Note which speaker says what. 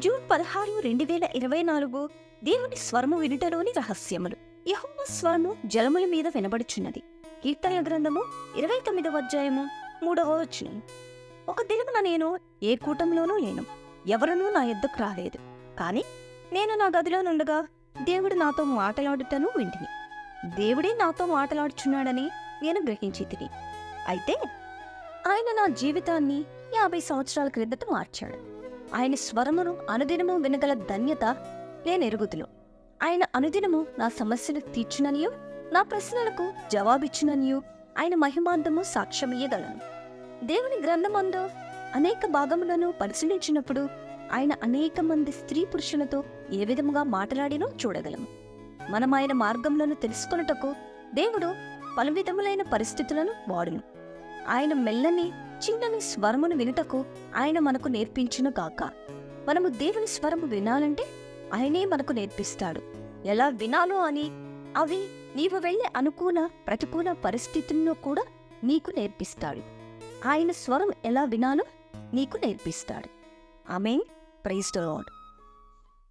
Speaker 1: June పదహారు రెండు వేల ఇరవై నాలుగు దేవుని స్వరము వినుటలోని రహస్యములు. యహోవ స్వరము జలముల మీద వినబడుచున్నది. కీర్తన గ్రంథము ఇరవై తొమ్మిదవ అధ్యాయము మూడవ వచనం. ఒక దినమున నేను ఏ కూటంలోనూ లేను. ఎవరనూ నా ఎద్దుకు రాలేదు. కానీ నేను నా గదిలో నుండగా దేవుడు నాతో మాట్లాడుటను వింటిని. దేవుడే నాతో మాట్లాడుచున్నాడని నేను గ్రహించి తిని అయితే ఆయన నా జీవితాన్ని యాభై సంవత్సరాల క్రిందట మార్చాడు. ఆయన స్వరమును అనుదినము వినగల ధన్యత నేను ఎరుగుదును ఆయన అనుదినము నా సమస్యను తీర్చుననియు నా ప్రశ్నలకు జవాబిచ్చుననియు ఆయన మహిమాంతము సాక్ష్యమియ్యగలను. దేవుని గ్రంథమందు అనేక భాగములను పరిశీలించినప్పుడు ఆయన అనేక మంది స్త్రీ పురుషులతో ఏ విధముగా మాట్లాడినో చూడగలము. మనం ఆయన మార్గములను తెలుసుకొనుటకు దేవుడు పలు విధములైన పరిస్థితులను వాడును. ఆయన మెల్లని చిన్నని స్వరమును వినుటకు ఆయన మనకు నేర్పించును గాక. మనము దేవుని స్వరము వినాలంటే ఆయనే మనకు నేర్పిస్తాడు. ఎలా వినాలో అని అవి నీవు వెళ్ళే అనుకూల ప్రతికూల పరిస్థితుల్లో కూడా నీకు నేర్పిస్తాడు. ఆయన స్వరం ఎలా వినాలో నీకు నేర్పిస్తాడు. ఆమె ప్రైజ్ ద లార్డ్.